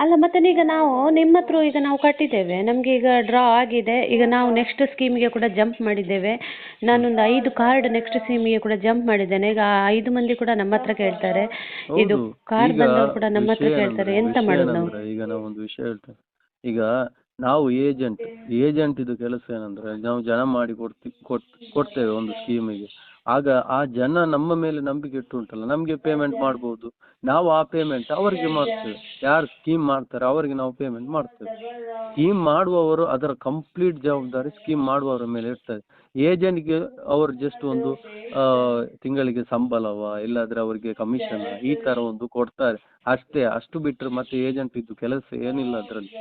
ಅಲ್ಲ ಮತ್ತೆ ಈಗ ನಾವು ನಿಮ್ಮ ಹತ್ರ ಈಗ ನಾವು ಕಟ್ಟಿದ್ದೇವೆ. ನಮಗೆ ಈಗ ಡ್ರಾ ಆಗಿದೆ. ಈಗ ನಾವು ನೆಕ್ಸ್ಟ್ ಸ್ಕೀಮಿಗೆ ಕೂಡ ಜಂಪ್ ಮಾಡಿದ್ದೇವೆ. ನಾನೊಂದು ಐದು ಕಾರ್ಡ್ ನೆಕ್ಸ್ಟ್ ಸ್ಕೀಮಿಗೆ ಕೂಡ ಜಂಪ್ ಮಾಡಿದ್ದೇನೆ. ಈಗ ಆ ಐದು ಮಂದಿ ಕೂಡ ನಮ್ಮ ಹತ್ರ ಕೇಳ್ತಾರೆ. ಇದು ಕಾರ್ಡ್ ಕಾರ್ ಬಂದವರು ಕೂಡ ನಮ್ಮ ಹತ್ರ ಕೇಳ್ತಾರೆ. ಎಂತ ಮಾಡೋದು ಮಾಡುದು ನಾವು ಈಗ ನಾವು ಒಂದು ವಿಷಯ ಹೇಳ್ತೇನೆ. ಈಗ ನಾವು ಏಜೆಂಟ್ ಏಜೆಂಟ್ ಇದು ಕೆಲಸ ಏನಂದ್ರೆ ನಾವು ಜನ ಮಾಡಿ ಕೊಡ್ತಿ ಕೊಟ್ ಕೊಡ್ತೇವೆ ಒಂದು ಸ್ಕೀಮಿಗೆ ಆಗ ಆ ಜನ ನಮ್ಮ ಮೇಲೆ ನಂಬಿಕೆ ಇಟ್ಟು ಉಂಟಲ್ಲ ನಮಗೆ ಪೇಮೆಂಟ್ ಮಾಡ್ಬೋದು. ನಾವು ಆ ಪೇಮೆಂಟ್ ಅವರಿಗೆ ಮಾಡ್ತೇವೆ. ಯಾರು ಸ್ಕೀಮ್ ಮಾಡ್ತಾರೆ ಅವರಿಗೆ ನಾವು ಪೇಮೆಂಟ್ ಮಾಡ್ತೇವೆ. ಸ್ಕೀಮ್ ಮಾಡುವವರು ಅದರ ಕಂಪ್ಲೀಟ್ ಜವಾಬ್ದಾರಿ ಸ್ಕೀಮ್ ಮಾಡುವವರ ಮೇಲೆ ಇರ್ತದೆ. ಏಜೆಂಟ್ಗೆ ಅವರು ಜಸ್ಟ್ ಒಂದು ತಿಂಗಳಿಗೆ ಸಂಬಳವ, ಇಲ್ಲಾದ್ರೆ ಅವರಿಗೆ ಕಮಿಷನ್ ಈ ತರ ಒಂದು ಕೊಡ್ತಾರೆ. ಅಷ್ಟೇ, ಅಷ್ಟು ಬಿಟ್ಟರೆ ಮತ್ತೆ ಏಜೆಂಟ್ ಇದ್ದು ಕೆಲಸ ಏನಿಲ್ಲ ಅದರಲ್ಲಿ.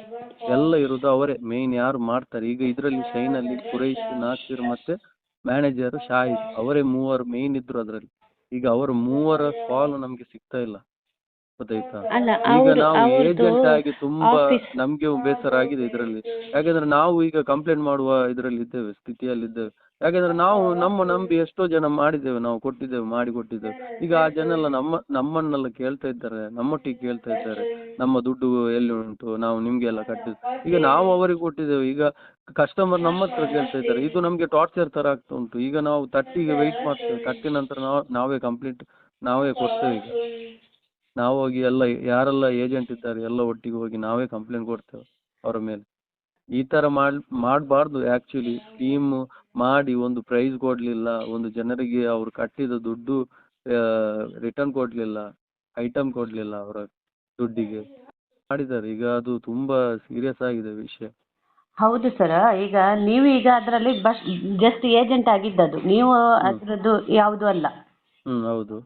ಎಲ್ಲ ಇರೋದು ಅವರೇ. ಮೇನ್ ಯಾರು ಮಾಡ್ತಾರೆ? ಈಗ ಇದರಲ್ಲಿ ಶೈನಲ್ಲಿ ಕುರೈಶ್ ನಾಸಿರ್ ಮತ್ತೆ ಮ್ಯಾನೇಜರ್ ಶಾಹಿದ್ ಅವರೇ ಮೂವರು ಮೇನ್ ಇದ್ರು ಅದರಲ್ಲಿ. ಈಗ ಅವರ ಮೂವರ ಕಾಲ್ ನಮ್ಗೆ ಸಿಗ್ತಾ ಇಲ್ಲ. ಗೊತ್ತಾಯ್ತಾ? ಈಗ ನಾವು ಏಜೆಂಟ್ ಆಗಿ ತುಂಬಾ ನಮ್ಗೆ ಬೇಸರ ಆಗಿದೆ ಇದರಲ್ಲಿ. ಯಾಕಂದ್ರೆ ನಾವು ಈಗ ಕಂಪ್ಲೇಂಟ್ ಮಾಡುವ ಇದರಲ್ಲಿ ಇದ್ದೇವೆ ಸ್ಥಿತಿಯಲ್ಲಿ ಇದ್ದೇವೆ ಯಾಕಂದ್ರೆ ನಾವು ನಮ್ಮ ನಂಬಿ ಎಷ್ಟೋ ಜನ ಮಾಡಿದ್ದೇವೆ, ನಾವು ಕೊಟ್ಟಿದ್ದೇವೆ, ಮಾಡಿ ಕೊಟ್ಟಿದ್ದೇವೆ. ಈಗ ಆ ಜನ ಎಲ್ಲ ನಮ್ಮ, ನಮ್ಮನ್ನೆಲ್ಲ ಕೇಳ್ತಾ ಇದ್ದಾರೆ, ನಮ್ಮೊಟ್ಟಿಗೆ ಕೇಳ್ತಾ ಇದ್ದಾರೆ. ನಮ್ಮ ದುಡ್ಡು ಎಲ್ಲಿ ಉಂಟು, ನಾವು ನಿಮ್ಗೆಲ್ಲ ಕಟ್ಟಿದ್ದು ಈಗ ನಾವು ಅವರಿಗೆ ಕೊಟ್ಟಿದ್ದೇವೆ. ಈಗ ಕಸ್ಟಮರ್ ನಮ್ಮ ಹತ್ರ ಕೇಳ್ತಾ ಇದ್ದಾರೆ. ಇದು ನಮ್ಗೆ ಟಾರ್ಚರ್ ತರ ಆಗ್ತಾ ಉಂಟು. ಈಗ ನಾವು ತಟ್ಟಿಗೆ ವೆಯ್ಟ್ ಮಾಡ್ತೇವೆ. ತಟ್ಟಿ ನಂತರ ನಾವು, ನಾವೇ ಕಂಪ್ಲೀಟ್ ನಾವೇ ಕೊಡ್ತೇವೆ ಈಗ. ನಾವು ಹೋಗಿ ಎಲ್ಲ, ಯಾರೆಲ್ಲ ಏಜೆಂಟ್ ಇದ್ದಾರೆ, ಎಲ್ಲ ಒಟ್ಟಿಗೆ ಹೋಗಿ ನಾವೇ ಕಂಪ್ಲೇಂಟ್ ಕೊಡ್ತೇವೆ ಅವರ ಮೇಲೆ. ಈ ತರ ಮಾಡ್ ಮಾಡಬಾರ್ದು ಆ್ಯಕ್ಚುಲಿ ಸ್ಕೀಮ್ ಮಾಡಿ ಒಂದು ಪ್ರೈಸ್ ಕೊಡಲಿಲ್ಲ ಒಂದು ಜನರಿಗೆ ಅವ್ರು ಕಟ್ಟಿದ ದುಡ್ಡು ರಿಟರ್ನ್ ಕೊಡಲಿಲ್ಲ ಐಟಮ್ ಕೊಡಲಿಲ್ಲ ಅವರ ದುಡ್ಡಿಗೆ. ಮಾಡಿದ್ದಾರೆ. ಈಗ ಅದು ತುಂಬಾ ಸೀರಿಯಸ್ ಆಗಿದೆ ವಿಷಯ. ಹೌದು ಸರ್ ಈಗ ನೀವು ಈಗ ಅದರಲ್ಲಿ ಬಸ್ ಜಸ್ಟ್ ಏಜೆಂಟ್ ಆಗಿದ್ದದು ನೀವು ಅದರದ್ದು ಯಾವುದು ಅಲ್ಲ. ಹ್ಮ್ ಹೌದು.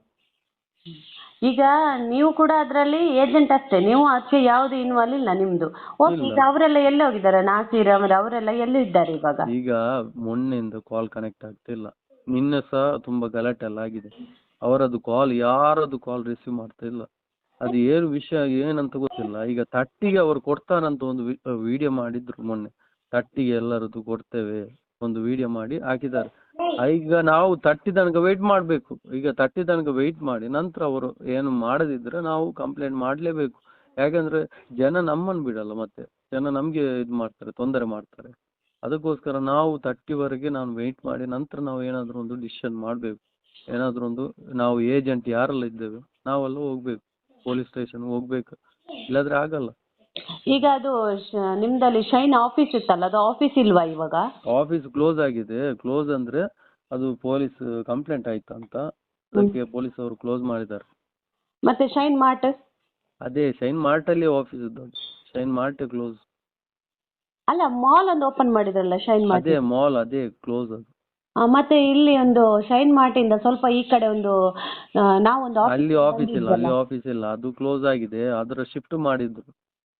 ಈಗ ನೀವು ಕೂಡ ಅದರಲ್ಲಿ ಏಜೆಂಟ್ ಅಷ್ಟೇ. ನೀವು ಆಚೆ ಯಾವುದು ಇನ್ವಾಲ್ವ್ ಇಲ್ಲ ನಿಮ್ದು. ಓಕೆ ಈಗ ಅವರೆಲ್ಲ ಎಲ್ಲಿ ಹೋಗಿದ್ದಾರೆ? ನಾಸೀರ್ ಅವರು ಅವರೆಲ್ಲ ಎಲ್ಲಿ ಇದ್ದಾರೆ ಇವಾಗ? ಈಗ ಮೊನ್ನೆಯಿಂದ ಕಾಲ್ ಕನೆಕ್ಟ್ ಆಗ್ತಿಲ್ಲ. ನಿನ್ನೆ ಸಹ ತುಂಬಾ ಗಲಾಟೆ ಎಲ್ಲ ಆಗಿದೆ. ಅವರದ್ದು ಕಾಲ್ ಯಾರದ್ದು ಕಾಲ್ ರಿಸೀವ್ ಮಾಡ್ತಾ ಇಲ್ಲ. ಅದು ಏನು ವಿಷಯ ಏನಂತ ಗೊತ್ತಿಲ್ಲ. ಈಗ ತಟ್ಟಿಗೆ ಅವರು ಕೊಡ್ತಾರಂತ ಒಂದು ವಿಡಿಯೋ ಮಾಡಿದ್ರು ಮೊನ್ನೆ. ತಟ್ಟಿಗೆ ಎಲ್ಲರದ್ದು ಕೊಡ್ತೇವೆ ಒಂದು ವಿಡಿಯೋ ಮಾಡಿ ಹಾಕಿದ್ದಾರೆ. ಈಗ ನಾವು ತಟ್ಟಿ ತನಕ ವೆಯ್ಟ್ ಮಾಡಬೇಕು. ಈಗ ತಟ್ಟಿ ತನಕ ವೆಯ್ಟ್ ಮಾಡಿ, ನಂತರ ಅವರು ಏನು ಮಾಡದಿದ್ರೆ ನಾವು ಕಂಪ್ಲೇಂಟ್ ಮಾಡಲೇಬೇಕು. ಯಾಕಂದ್ರೆ ಜನ ನಮ್ಮನ್ನು ಬಿಡಲ್ಲ ಮತ್ತೆ. ಜನ ನಮಗೆ ಇದು ಮಾಡ್ತಾರೆ, ತೊಂದರೆ ಮಾಡ್ತಾರೆ. ಅದಕ್ಕೋಸ್ಕರ ನಾವು ತಟ್ಟಿವರೆಗೆ ನಾನು ವೆಯ್ಟ್ ಮಾಡಿ, ನಂತರ ನಾವು ಏನಾದರೂ ಒಂದು ಡಿಸಿಷನ್ ಮಾಡಬೇಕು. ಏನಾದರೂ ಒಂದು, ನಾವು ಏಜೆಂಟ್ ಯಾರೆಲ್ಲ ಇದ್ದೇವೆ, ನಾವೆಲ್ಲ ಹೋಗ್ಬೇಕು. ಪೊಲೀಸ್ ಸ್ಟೇಷನ್ ಹೋಗ್ಬೇಕು. ಇಲ್ಲಾದ್ರೆ ಆಗಲ್ಲ. ಈಗ ಅದು ನಿಮ್ದಲ್ಲಿ ಶೈನ್ ಆಫೀಸ್ ಇತ್ತಲ್ಲ ಅದು ಆಫೀಸ್ ಇಲ್ವಾ ಇವಾಗ? ಆಫೀಸ್ ಕ್ಲೋಸ್ ಆಗಿದೆ. ಕ್ಲೋಸ್ ಅಂದ್ರೆ ಅದು ಪೊಲೀಸ್ ಕಂಪ್ಲೇಂಟ್ ಆಯ್ತು ಅಂತ ಅದಕ್ಕೆ ಪೊಲೀಸ್ ಅವರು ಕ್ಲೋಸ್ ಮಾಡಿದ್ದಾರೆ. ಮತ್ತೆ ಶೈನ್ ಮಾರ್ಟ್? ಅದೇ ಶೈನ್ ಮಾರ್ಟ್ ಅಲ್ಲಿ ಆಫೀಸ್ ಇತ್ತು ಶೈನ್ ಮಾರ್ಟ್ ಕ್ಲೋಸ್ ಅಲ್ಲ ಮಾಲ್ ಒಂದು ಓಪನ್ ಮಾಡಿದ್ರಲ್ಲ ಶೈನ್ ಮಾರ್ಟ್? ಅದೇ ಮಾಲ್ ಅದೇ ಕ್ಲೋಸ್ ಅದು. ಮತ್ತೆ ಇಲ್ಲಿ ಒಂದು ಶೈನ್ ಮಾರ್ಟ್ ಇಂದ ಸ್ವಲ್ಪ ಈ ಕಡೆ ಒಂದು ನಾವು ನಾವೊಂದು ಅಲ್ಲಿ ಆಫೀಸ್ ಇಲ್ಲ ಅಲ್ಲಿ ಆಫೀಸ್ ಇಲ್ಲ. ಅದು ಕ್ಲೋಸ್ ಆಗಿದೆ. ಅದರ ಶಿಫ್ಟ್ ಮಾಡಿದ್ರು.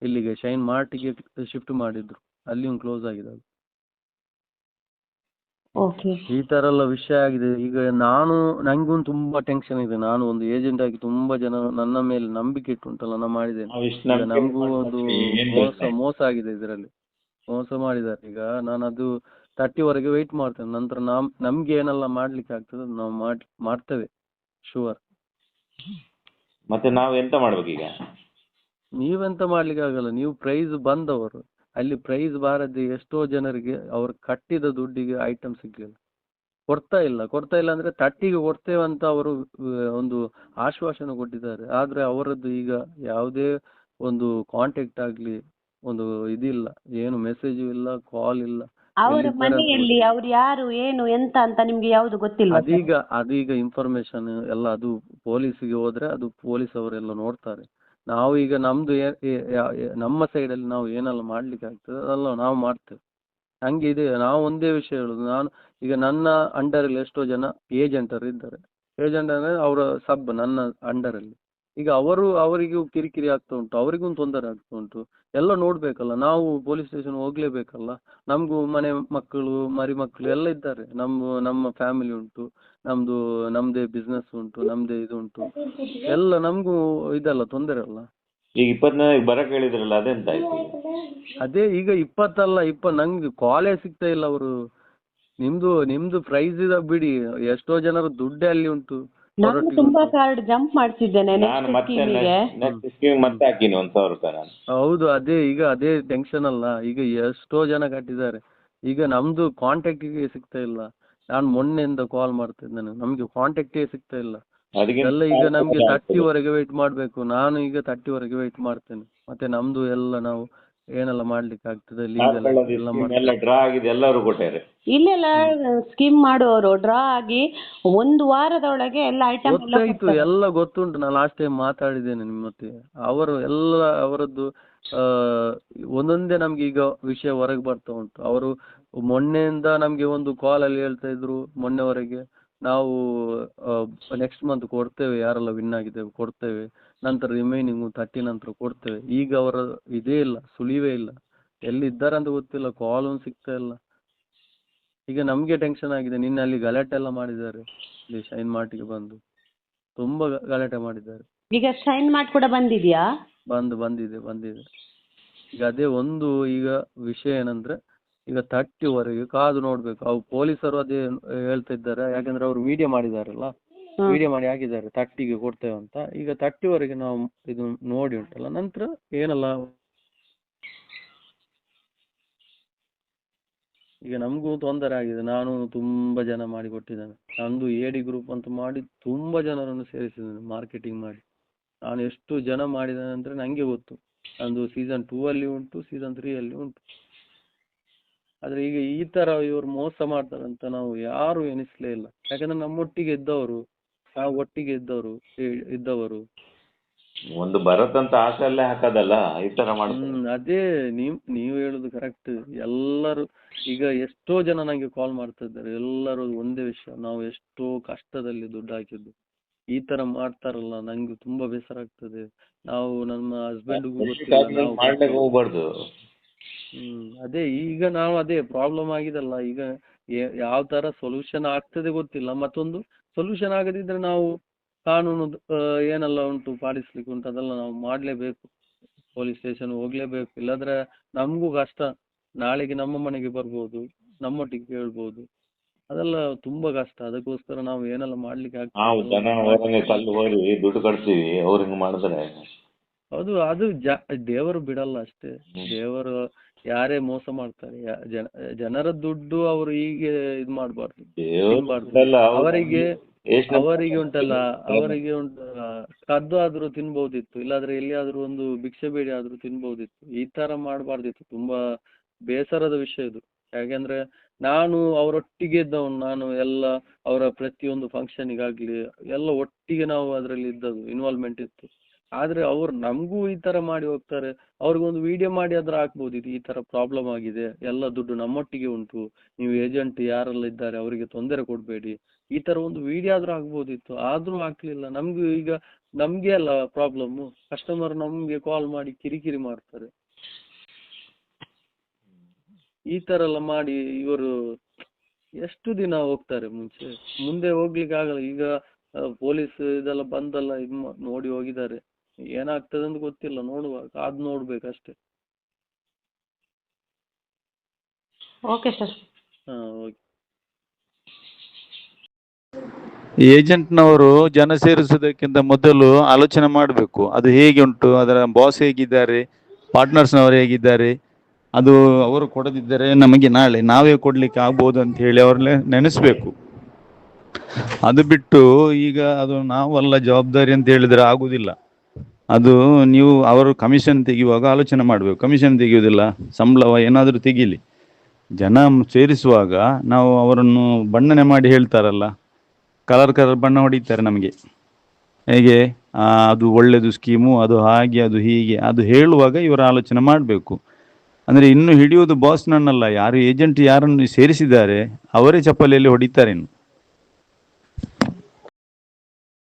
ಇಲ್ಲಿಗೆ ಶೈನ್ ಮಾರ್ಟಿಗೆ ಶಿಫ್ಟ್ ಮಾಡಿದ್ರು. ಅಲ್ಲಿ ಒಂದು ಕ್ಲೋಸ್ ಆಗಿದೆ ಅದು. ಓಕೆ ಈ ತರ ಎಲ್ಲ ವಿಷಯ ಆಗಿದೆ. ಈಗ ನಾನು ನಂಗೂ ತುಂಬಾ ಟೆನ್ಷನ್ ಇದೆ. ನಾನು ಒಂದು ಏಜೆಂಟ್ ಆಗಿ ತುಂಬಾ ಜನ ನನ್ನ ಮೇಲೆ ನಂಬಿಕೆ ಇಟ್ಟುಂಟಲ್ಲ ನಾನು ಮಾಡಿದ್ದೇನೆ. ಈಗ ನಮಗೂ ಒಂದು ಮೋಸ ಮೋಸ ಆಗಿದೆ ಇದರಲ್ಲಿ. ಮೋಸ ಮಾಡಿದ್ದಾರೆ. ಈಗ ನಾನು ಅದು ತರ್ಟಿವರೆಗೆ ವೆಯ್ಟ್ ಮಾಡ್ತೇನೆ. ನಂತರ ನಮ್ ನಮ್ಗೆ ಏನೆಲ್ಲ ಮಾಡ್ಲಿಕ್ಕೆ ಆಗ್ತದೆ ನಾವು ಮಾಡ್ ಮಾಡ್ತೇವೆ. ಶುವರ್ ಮತ್ತೆ ನಾವು ಎಂತ ಮಾಡ್ಬೇಕೀಗ? ನೀವೆಂತ ಮಾಡ್ಲಿಕ್ಕೆ ಆಗಲ್ಲ ನೀವು ಪ್ರೈಸ್ ಬಂದವರು ಅಲ್ಲಿ ಪ್ರೈಸ್ ಬಾರದೆ ಎಷ್ಟೋ ಜನರಿಗೆ ಅವ್ರು ಕಟ್ಟಿದ ದುಡ್ಡಿಗೆ ಐಟಮ್ ಸಿಗ್ಲಿಲ್ಲ. ಕೊಡ್ತಾ ಇಲ್ಲ ಕೊಡ್ತಾ ಇಲ್ಲ ಅಂದ್ರೆ ತಟ್ಟಿಗೆ ಕೊಡ್ತೇವೆ ಅಂತ ಅವರು ಒಂದು ಆಶ್ವಾಸನೆ ಕೊಟ್ಟಿದ್ದಾರೆ. ಆದ್ರೆ ಅವರದ್ದು ಈಗ ಯಾವುದೇ ಒಂದು ಕಾಂಟ್ಯಾಕ್ಟ್ ಆಗ್ಲಿ ಒಂದು ಇದಿಲ್ಲ ಏನು ಮೆಸೇಜ್ ಇಲ್ಲ ಕಾಲ್ ಇಲ್ಲ. ಅವರ ಮನೆಯಲ್ಲಿ ಅವ್ರು ಯಾರು ಏನು ಎಂತ ಅಂತ ನಿಮ್ಗೆ ಯಾವುದು ಗೊತ್ತಿಲ್ವಾ sir? ಅದೀಗ ಅದೀಗ ಇನ್ಫಾರ್ಮೇಶನ್ ಎಲ್ಲ ಅದು ಪೊಲೀಸಿಗೆ ಹೋದ್ರೆ ಅದು ಪೊಲೀಸ್ ಅವರೆಲ್ಲ ನೋಡ್ತಾರೆ. ನಾವು ಈಗ ನಮ್ದು ನಮ್ಮ ಸೈಡಲ್ಲಿ ನಾವು ಏನೆಲ್ಲ ಮಾಡ್ಲಿಕ್ಕೆ ಆಗ್ತದೆ ಅದೆಲ್ಲ ನಾವು ಮಾಡ್ತೇವೆ. ಹಂಗೆ ಇದೆ, ನಾವು ಒಂದೇ ವಿಷಯ ಹೇಳುದು. ನಾನು, ಈಗ ನನ್ನ ಅಂಡರಲ್ಲಿ ಎಷ್ಟೋ ಜನ ಏಜೆಂಟರು ಇದ್ದಾರೆ ಏಜೆಂಟ್ ಅಂದ್ರೆ ಅವರ ಸಬ್ ನನ್ನ ಅಂಡರಲ್ಲಿ ಈಗ ಅವರು ಅವರಿಗೂ ಕಿರಿಕಿರಿ ಆಗ್ತಾ ಉಂಟು ಅವರಿಗೂ ತೊಂದರೆ ಆಗ್ತಾ ಉಂಟು. ಎಲ್ಲ ನೋಡ್ಬೇಕಲ್ಲ ನಾವು ಪೊಲೀಸ್ ಸ್ಟೇಷನ್ ಹೋಗ್ಲೇಬೇಕಲ್ಲ ನಮಗೂ ಮನೆ ಮಕ್ಕಳು ಮರಿ ಮಕ್ಕಳು ಎಲ್ಲ ಇದ್ದಾರೆ. ನಮ್ಮ ನಮ್ಮ ಫ್ಯಾಮಿಲಿ ಉಂಟು ನಮ್ದು ನಮ್ದೇ ಬಿಸ್ನೆಸ್ ಉಂಟು ನಮ್ದೇ ಇದು ಉಂಟು. ಎಲ್ಲ ನಮಗೂ ಇದಲ್ಲ ತೊಂದರೆ ಅಲ್ಲ. ಈಗ ಇಪ್ಪತ್ನಾಲ್ಕು ಹೇಳಿದ್ರಲ್ಲ ಅದೆಂತ ಆಯ್ತು? ಅದೇ ಈಗ ಇಪ್ಪತ್ತಲ್ಲ ಇಪ್ಪ ನಂಗೆ ಕಾಲೇ ಸಿಗ್ತಾ ಇಲ್ಲ ಅವರು. ನಿಮ್ದು ನಿಮ್ದು ಪ್ರೈಸ್ ಇದ ಬಿಡಿ ಎಷ್ಟೋ ಜನರ ದುಡ್ಡೇ ಅಲ್ಲಿ ಉಂಟು. ನಾನು ತುಂಬಾ. ಕಾರ್ಡ್ ಜಂಪ್ ಮಾಡ್ತಿದ್ದೇನೆ ನಾನು ನೆಕ್ಸ್ಟ್ ಮತ್ತೆ ಸ್ಕೀಮಿಗೆ ನೆಕ್ಸ್ಟ್ ಸ್ಕೀಮ್ ಮತ್ತೆ ಹಾಕಿನಿ ಒಂದ್ ಸಾವಿರ ರೂಪಾಯಿ ನಾನು. ಹೌದು ಅದೇ ಈಗ ಅದೇ ಟೆನ್ಷನ್ ಅಲ್ಲ. ಈಗ ಎಷ್ಟೋ ಜನ ಕಟ್ಟಿದ್ದಾರೆ. ಈಗ ನಮ್ದು ಕಾಂಟ್ಯಾಕ್ಟಿಗೆ ಸಿಗ್ತಾ ಇಲ್ಲ. ನಾನು ಮೊನ್ನೆಯಿಂದ ಕಾಲ್ ಮಾಡ್ತಿದ್ದೇನೆ. ನಮ್ಗೆ ಕಾಂಟ್ಯಾಕ್ಟೇ ಸಿಗ್ತಾ ಇಲ್ಲ. ಅದಕ್ಕೆ ಎಲ್ಲ ಈಗ ನಮ್ಗೆ. ತರ್ಟಿವರೆಗೆ ವೆಯ್ಟ್ ಮಾಡ್ಬೇಕು. ನಾನು ಈಗ ತರ್ಟಿವರೆಗೆ ವೆಯ್ಟ್ ಮಾಡ್ತೇನೆ. ಮತ್ತೆ ನಮ್ದು ಎಲ್ಲ ನಾವು ಏನೆಲ್ಲ ಮಾಡ್ಲಿಕ್ಕೆ ಆಗ್ತದೆ ಇಲ್ಲ ಎಲ್ಲ ಎಲ್ಲ ಡ್ರಾ ಆಗಿದೆ ಎಲ್ಲರೂ ಕೊಟ್ಟಾರೆ ಇಲ್ಲೆಲ್ಲ ಸ್ಕೀಮ್ ಮಾಡುವವರು ಡ್ರಾ ಆಗಿ ಒಂದು ವಾರದೊಳಗೆ ಎಲ್ಲ ಐಟಮ್ ಎಲ್ಲ ಗೊತ್ತಾಯ್ತು ಎಲ್ಲ ಗೊತ್ತುಂಟು. ನಾನು ಲಾಸ್ಟ್ ಟೈಮ್ ಮಾತಾಡಿದ್ದೇನೆ ನಿಮ್ಮ ಹತ್ರ ಅವರು ಎಲ್ಲ ಅವರದ್ದು ಆ, ಒಂದೊಂದೇ ನಮ್ಗೆ ಈಗ ವಿಷಯ ಹೊರಗೆ ಬರ್ತಾ ಉಂಟು. ಅವರು ಮೊನ್ನೆಯಿಂದ ನಮ್ಗೆ ಒಂದು ಕಾಲ್ ಅಲ್ಲಿ ಹೇಳ್ತಾ ಇದ್ರು ಮೊನ್ನೆವರೆಗೆ. ನಾವು ನೆಕ್ಸ್ಟ್ ಮಂತ್ ಕೊಡ್ತೇವೆ ಯಾರೆಲ್ಲ ವಿನ್ ಆಗಿದ್ದೇವೆ ಕೊಡ್ತೇವೆ. ನಂತರ ರಿಮೈನಿಂಗ್ ತರ್ಟಿ ನಂತರ ಕೊಡ್ತೇವೆ. ಈಗ ಅವರ ಇದೇ ಇಲ್ಲ ಸುಳಿವೇ ಇಲ್ಲ. ಎಲ್ಲಿದ್ದಾರೆ ಅಂತ ಗೊತ್ತಿಲ್ಲ ಕಾಲ್ ಒಂದು ಸಿಗ್ತಾ ಇಲ್ಲ. ಈಗ ನಮಗೆ ಟೆನ್ಷನ್ ಆಗಿದೆ ನಿನ್ನೆ ಅಲ್ಲಿ ಗಲಾಟೆ ಎಲ್ಲ ಮಾಡಿದ್ದಾರೆ. ಇಲ್ಲಿ ಶೈನ್ ಮಾರ್ಟಿಗೆ ಬಂದು. ತುಂಬಾ ಗಲಾಟೆ ಮಾಡಿದ್ದಾರೆ. ಈಗ ಶೈನ್ ಮಾರ್ಟ್ ಕೂಡ ಬಂದಿದ್ಯಾ? ಬಂದು ಬಂದಿದೆ ಬಂದಿದೆ. ಈಗ ಅದೇ ಒಂದು ಈಗ ವಿಷಯ ಏನಂದ್ರೆ ಈಗ ತರ್ಟಿವರೆಗೆ ಕಾದು ನೋಡ್ಬೇಕು. ಅವು ಪೊಲೀಸರು ಅದೇ ಹೇಳ್ತಿದ್ದಾರೆ ಯಾಕಂದ್ರೆ ಅವರು ವಿಡಿಯೋ ಮಾಡಿದಾರಲ್ಲ. ವಿಡಿಯೋ ಮಾಡಿ ಹಾಕಿದ್ದಾರೆ ತರ್ಟಿಗೆ ಕೊಡ್ತೇವೆ ಅಂತ. ಈಗ ತರ್ಟಿವರೆಗೆ ನಾವು ಇದು ನೋಡಿ ಉಂಟಲ್ಲ, ನಂತರ ಏನಲ್ಲ? ಈಗ ನಮಗೂ ತೊಂದರೆ ಆಗಿದೆ, ನಾನು ತುಂಬಾ ಜನ ಮಾಡಿ ಕೊಟ್ಟಿದ್ದೇನೆ. ನಂದು ಎಡಿ ಗ್ರೂಪ್ ಅಂತ ಮಾಡಿ ತುಂಬಾ ಜನರನ್ನು ಸೇರಿಸಿದ್ದೇನೆ ಮಾರ್ಕೆಟಿಂಗ್ ಮಾಡಿ. ನಾನು ಎಷ್ಟು ಜನ ಮಾಡಿದ್ದೇನೆ ಅಂದ್ರೆ ನಂಗೆ ಗೊತ್ತು. ನಂದು ಸೀಸನ್ ಟೂ ಅಲ್ಲಿ ಉಂಟು ಸೀಸನ್ ತ್ರೀ ಅಲ್ಲಿ ಉಂಟು. ಆದ್ರೆ ಈಗ ಈ ತರ ಇವರು ಮೋಸ ಮಾಡ್ತಾರೆ ಅಂತ ನಾವು ಯಾರು ಎನಿಸ್ಲೇ ಇಲ್ಲ. ಯಾಕಂದ್ರೆ ನಮ್ಮೊಟ್ಟಿಗೆ ಇದ್ದವರು ನಾವು ಒಟ್ಟಿಗೆ ಇದ್ದವರು ಇದ್ದವರು. ಒಂದು ಬರತ್ತಂತ ಆಸೆಲ್ಲೇ ಹಾಕೋದಲ್ಲ ಈ ತರ ಮಾಡ್ತಾರೆ. ಹ್ಮ್ ಅದೇ ನೀವ್ ನೀವು ಹೇಳುದು ಕರೆಕ್ಟ್ ಎಲ್ಲರೂ ಈಗ ಎಷ್ಟೋ ಜನ ನಂಗೆ ಕಾಲ್ ಮಾಡ್ತಾ ಇದ್ದಾರೆ. ಎಲ್ಲರೂ ಒಂದೇ ವಿಷಯ ನಾವು ಎಷ್ಟೋ ಕಷ್ಟದಲ್ಲಿ ದುಡ್ಡು ಹಾಕಿದ್ದು. ಈ ತರ ಮಾಡ್ತಾರಲ್ಲ ನಂಗೆ ತುಂಬಾ ಬೇಸರ ಆಗ್ತದೆ. ನಾವು ನಮ್ಮ ಹಸ್ಬೆಂಡ್ ಗೊತ್ತಿಲ್ಲ ನಾವು ಮಾಡ್ಲಿಕ್ಕೆ ಹೋಗ್ಬಾರ್ದು. ಹ್ಮ್ ಅದೇ ಈಗ ನಾವು ಅದೇ ಪ್ರಾಬ್ಲಮ್ ಆಗಿದಲ್ಲ. ಈಗ ಯಾವ ತರ ಸೊಲ್ಯೂಷನ್ ಆಗ್ತದೆ ಗೊತ್ತಿಲ್ಲ. ಮತ್ತೊಂದು ಸೊಲ್ಯೂಷನ್ ಆಗದಿದ್ರೆ ನಾವು ಕಾನೂನು ಏನೆಲ್ಲ ಉಂಟು ಪಾಲಿಸ್ಲಿಕ್ಕೆ ಉಂಟು ಅದೆಲ್ಲ ನಾವು ಮಾಡ್ಲೇಬೇಕು. ಪೊಲೀಸ್ ಸ್ಟೇಷನ್ ಹೋಗ್ಲೇಬೇಕು. ಇಲ್ಲಾಂದ್ರೆ ನಮಗೂ ಕಷ್ಟ. ನಾಳೆಗೆ ನಮ್ಮ ಮನೆಗೆ ಬರ್ಬೋದು ನಮ್ಮೊಟ್ಟಿಗೆ ಕೇಳ್ಬೋದು. ಅದೆಲ್ಲ ತುಂಬಾ ಕಷ್ಟ. ಅದಕ್ಕೋಸ್ಕರ ನಾವು ಏನೆಲ್ಲ ಮಾಡ್ಲಿಕ್ಕೆ ನಾವು ಆಗ್ತದೆ ಜನ ಹೊರಗೆ ಕಲ್ಲು ಹೋರಿ ದುಡ್ಡು ಕಟ್ತೀವಿ ಅವ್ರು ಹಿಂಗ್ ಮಾಡಿದ್ರೆ ಅದು ಅದು ಜ ದೇವರು ಬಿಡಲ್ಲ ಅಷ್ಟೇ. ದೇವರು ಯಾರೇ ಮೋಸ ಮಾಡ್ತಾರೆ ಜನ ಜನರ ದುಡ್ಡು ಅವರು ಹೀಗೆ ಇದ್ ಮಾಡ್ಬಾರ್ದು ಅವರಿಗೆ ಅವರಿಗೆ ಉಂಟಲ್ಲ ಅವರಿಗೆ ಉಂಟಲ್ಲ ಕದ್ದು ಆದ್ರೂ ತಿನ್ಬಹುದಿತ್ತು ಇಲ್ಲಾದ್ರೆ ಎಲ್ಲಿಯಾದ್ರೂ ಒಂದು ಭಿಕ್ಷೆ ಬೇಡಿ ಆದ್ರೂ ತಿನ್ಬಹುದಿತ್ತು. ಈ ತರ ಮಾಡಬಾರ್ದಿತ್ತು ತುಂಬಾ ಬೇಸರದ ವಿಷಯ ಇದು. ಯಾಕೆಂದ್ರೆ ನಾನು ಅವರೊಟ್ಟಿಗೆ ಇದ್ದವನು ನಾನು ಎಲ್ಲ ಅವರ ಪ್ರತಿಯೊಂದು ಫಂಕ್ಷನಿಗಾಗ್ಲಿ ಎಲ್ಲ ಒಟ್ಟಿಗೆ ನಾವು ಅದರಲ್ಲಿ ಇದ್ದದ್ದು ಇನ್ವಾಲ್ವ್ಮೆಂಟ್ ಇತ್ತು. ಆದ್ರೆ ಅವ್ರು ನಮಗೂ ಈ ತರ ಮಾಡಿ ಹೋಗ್ತಾರೆ. ಅವ್ರಿಗೊಂದು ವಿಡಿಯೋ ಮಾಡಿ ಆದ್ರೆ ಇದು ಈ ತರ ಪ್ರಾಬ್ಲಮ್ ಆಗಿದೆ, ಎಲ್ಲ ದುಡ್ಡು ನಮ್ಮೊಟ್ಟಿಗೆ ಉಂಟು, ನೀವು ಏಜೆಂಟ್ ಯಾರೆಲ್ಲ ಇದ್ದಾರೆ ಅವರಿಗೆ ತೊಂದರೆ ಕೊಡಬೇಡಿ. ಈ ತರ ಒಂದು ವಿಡಿಯೋ ಆದ್ರೂ ಆಗ್ಬೋದಿತ್ತು ಆದ್ರೂ ಹಾಕ್ಲಿಲ್ಲ. ನಮಗೂ ಈಗ, ನಮ್ಗೆ ಅಲ್ಲ ಪ್ರಾಬ್ಲಮ್ ಕಸ್ಟಮರ್ ನಮ್ಗೆ ಕಾಲ್ ಮಾಡಿ ಕಿರಿಕಿರಿ ಮಾಡ್ತಾರೆ. ಈ ತರ ಎಲ್ಲ ಮಾಡಿ ಇವರು ಎಷ್ಟು ದಿನ ಹೋಗ್ತಾರೆ ಮುಂಚೆ? ಮುಂದೆ ಹೋಗ್ಲಿಕ್ಕೆ ಆಗಲ್ಲ ಈಗ ಪೊಲೀಸ್ ಇದೆಲ್ಲ ಬಂದಲ್ಲ ನೋಡಿ ಹೋಗಿದ್ದಾರೆ. ಏನಾಗ್ತದೆ ಅಂತ ಗೊತ್ತಿಲ್ಲ ನೋಡುವ ನೋಡ್ಬೇಕು ಅಷ್ಟೇ ಓಕೆ ಸರ್ ಹಾ ಓಕೆ ಏಜೆಂಟ್ನವರು ಜನ ಸೇರಿಸುವುದಕ್ಕಿಂತ ಮೊದಲು ಆಲೋಚನೆ ಮಾಡಬೇಕು. ಅದು ಹೇಗೆ ಉಂಟು ಅದರ ಬಾಸ್ ಹೇಗಿದ್ದಾರೆ ಪಾರ್ಟ್ನರ್ಸ್ನವರು ಹೇಗಿದ್ದಾರೆ ಅದು ಅವರು ಕೊಡದಿದ್ದರೆ ನಮಗೆ ನಾಳೆ ನಾವೇ ಕೊಡಲಿಕ್ಕೆ ಆಗ್ಬೋದು ಅಂತ ಹೇಳಿ ಅವ್ರನ್ನ ನೆನೆಸ್ಬೇಕು. ಅದು ಬಿಟ್ಟು ಈಗ ಅದು ನಾವಲ್ಲ ಜವಾಬ್ದಾರಿ ಅಂತ ಹೇಳಿದ್ರೆ ಆಗುದಿಲ್ಲ. ಅದು ನೀವು ಅವರು ಕಮಿಷನ್ ತೆಗೆಯುವಾಗ ಆಲೋಚನೆ ಮಾಡಬೇಕು. ಕಮಿಷನ್ ತೆಗೆಯುವುದಿಲ್ಲ, ಸಂಬಳವ ಏನಾದರೂ ತೆಗೀಲಿ. ಜನ ಸೇರಿಸುವಾಗ ನಾವು ಅವರನ್ನು ಬಣ್ಣನೆ ಮಾಡಿ ಹೇಳ್ತಾರಲ್ಲ ಕಲರ್ ಕಲರ್ ಬಣ್ಣ ಹೊಡಿತಾರೆ ನಮಗೆ. ಹೇಗೆ? ಅದು ಒಳ್ಳೆಯದು ಸ್ಕೀಮು ಅದು ಹಾಗೆ, ಅದು ಹೀಗೆ, ಅದು ಹೇಳುವಾಗ ಇವರು ಆಲೋಚನೆ ಮಾಡಬೇಕು. ಅಂದರೆ ಇನ್ನು ಹಿಡಿಯೋದು ಬಾಸ್ ನನ್ನಲ್ಲ, ಯಾರು ಏಜೆಂಟ್ ಯಾರನ್ನು ಸೇರಿಸಿದ್ದಾರೆ, ಅವರೇ ಚಪ್ಪಲಿಯಲ್ಲಿ ಹೊಡಿತಾರೆ ಇನ್ನು.